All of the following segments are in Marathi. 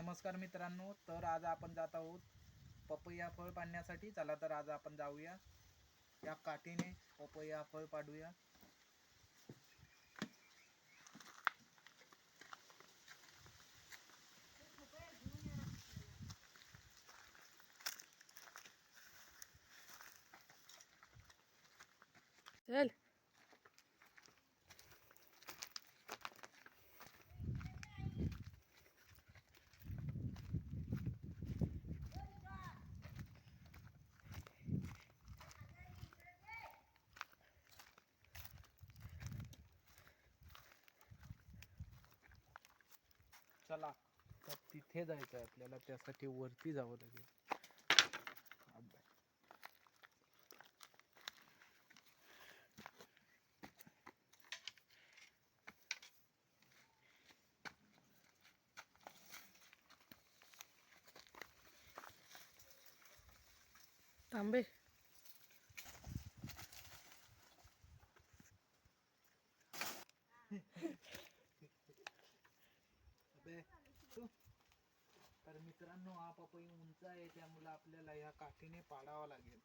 नमस्कार मित्रांनो तर आज आपण जात आहोत पपया फळ पाडण्यासाठी. चला तर आज आपण जाऊया. या काठीने पपया फळ पाडूया. चल. चला. तर तिथे जायचं आहे आपल्याला. त्यासाठी वरती जावं लागेल. तांबे तर मित्रांनो हा पपई उंच आहे त्यामुळे आपल्याला या काठीने पाडावा लागेल.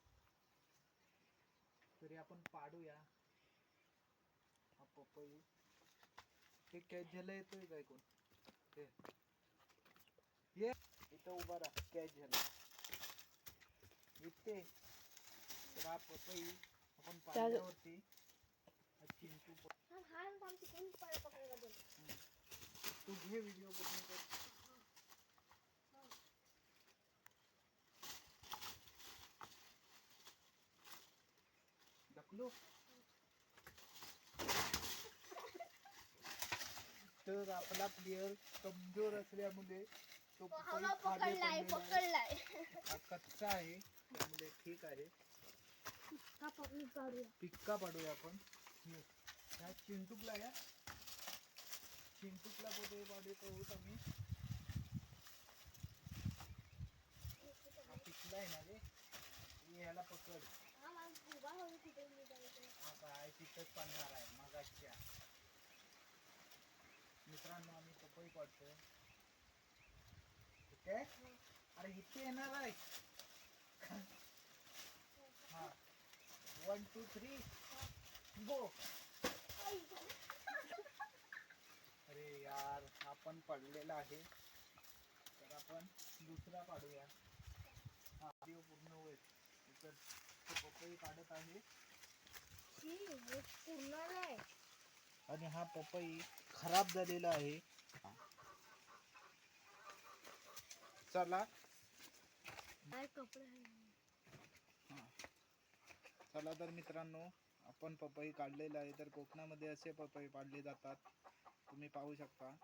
तरी आपण पाडूया. हा पपई. हे कॅच झालं येतोय काय कोण? हे. ये इथं उभा राहा कॅच झालं इथे. तर हा पपई आपण पाडल्यावरती चिंटू तू घे व्हिडिओ बघून. तर आपला प्लेअर कमजोर असल्यामुळे तो खाली पकडलाय पडलेला आहे. पकडलाय. हा कच्चा आहे त्यामुळे ठीक आहे. का पकडून काढूया? पिक्का पाडूया आपण. हे. ह्या चिंटूकला या. चिंटूकला पपई पाडत आहोत आम्ही हा पिकला आहे ना रे. हे ह्याला पकड. बाबा हवी कुठे मी जायचं तिथंच पडणार आहे मगाच्या मित्रांनो आम्ही पपई पडतो ठीक आहे अरे इथे येणार आहे. हा. वन टू थ्री गो अरे यार आपण पडलेला आहे. तर आपण दुसरा पाडूया. हा व्हिडिओ पूर्ण होईल. तर काढत आहे. हे आणि हा पपई खराब झालेला आहे. चला. चला तर मित्रांनो आपण पपई काढलेला आहे. तर कोकणामध्ये असे पपई पाडले जातात. तुम्ही पाहू शकता.